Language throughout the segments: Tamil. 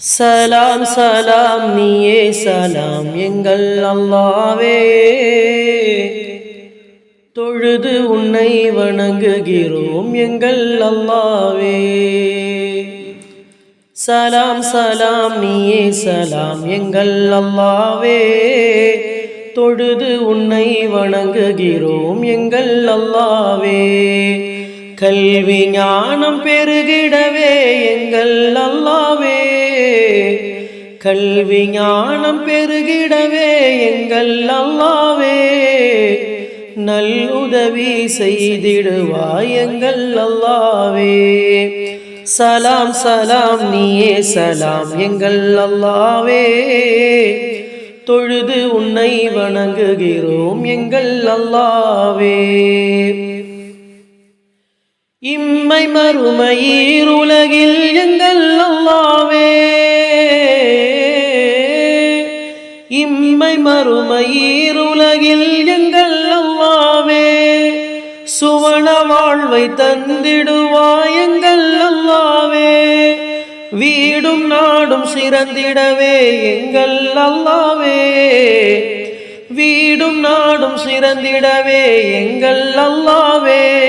சலாம் சலாம் நீயே சலாம் எங்கள் அல்லாவே. தொழுது உன்னை வணங்குகிறோம் எங்கள் அல்லாவே. சலாம் சலாம் நீயே சலாம் எங்கள் அல்லாவே. தொழுது உன்னை வணங்குகிறோம் எங்கள் அல்லாவே. கல்வி ஞானம் பெருகிடவே எங்கள் அல்லாவே. கல்வி ஞானம் பெருகிடவே எங்கள் அல்லாவே. நல் உதவி செய்திடுவாய் எங்கள் அல்லாவே. சலாம் சலாம் நீயே சலாம் எங்கள் அல்லாவே. தொழுது உன்னை வணங்குகிறோம் எங்கள் அல்லாவே. இம்மை மறுமையீர் உலகில் எங்கள் அல்லாவே. இம்மை மறுமையீர் உலகில் எங்கள் அல்லாவே. சுவன வாழ்வை தந்திடுவாய் எங்கள் அல்லாவே. வீடும் நாடும் சிறந்திடவே எங்கள் அல்லாவே. வீடும் நாடும் சிறந்திடவே எங்கள் அல்லாவே.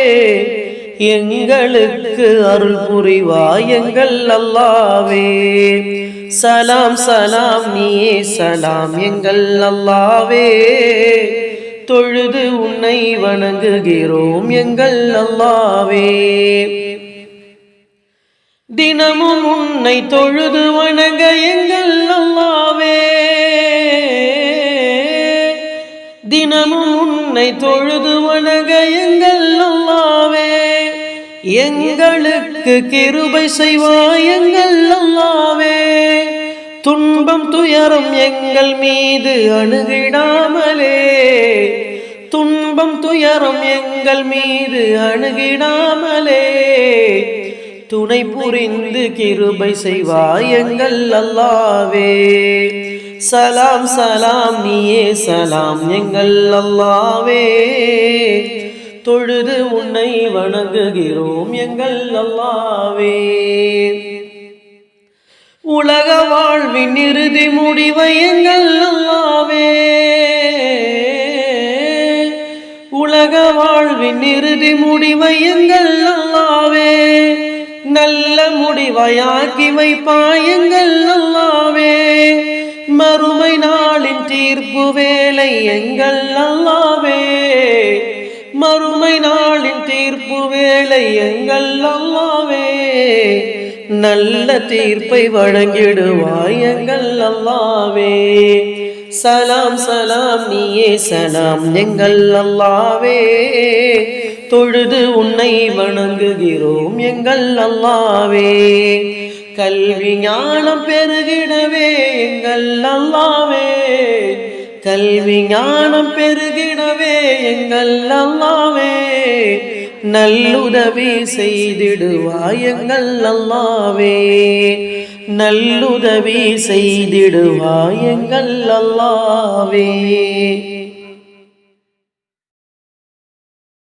எங்களுக்கு அருள் புரிவாயங்கள் அல்லாவே. சலாம் சலாம் நீயே சலாம் எங்கள் அல்லாவே. தொழுது உன்னை வணங்குகிறோம் எங்கள் அல்லாவே. தினமும் உன்னை தொழுது வணங்க எங்கள் அல்லாவே. தினமும் உன்னை தொழுது வணங்க எங்கள் எங்களுக்கு கிருபை செய்வாய் எங்கள் அல்லாவே. துன்பம் துயரம் எங்கள் மீது அணுகிடாமலே. துன்பம் துயரம் எங்கள் மீது அணுகிடாமலே. துணை புரிந்து கிருபை செய்வாய் எங்கள் அல்லாவே. சலாம் சலாம் நீயே சலாம் எங்கள் அல்லாவே. தொழுது உன்னை வணங்குகிறோம் எங்கள் அல்லாவே. உலக வாழ்வின் இறுதி முடிவை எங்கள் அல்லாவே. உலக வாழ்வின் இறுதி முடிவை எங்கள் அல்லாவே. நல்ல முடிவையாக்கி வைப்பாயங்கள் அல்லாவே. மறுமை நாளின் தீர்ப்பு வேலை எங்கள் அல்லாவே. மறுமை நாளின் தீர்ப்பு வேலை எங்கள் அல்லாவே. நல்ல தீர்ப்பை வழங்கிடுவாய் எங்கள் அல்லாவே. சலாம் சலாம் நீயே சலாம் எங்கள் அல்லாவே. தொழுது உன்னை வணங்குகிறோம் எங்கள் அல்லாவே. கல்வி ஞானம் பெருகிடவே எங்கள் அல்லாவே. கல்வி ஞானம் பெருகிடவே எங்கள் அல்லாவே. நல்லுதவி செய்திடுவாய் எங்கள் அல்லாவே. நல்லுதவி செய்திடுவாய் எங்கள் அல்லாவே.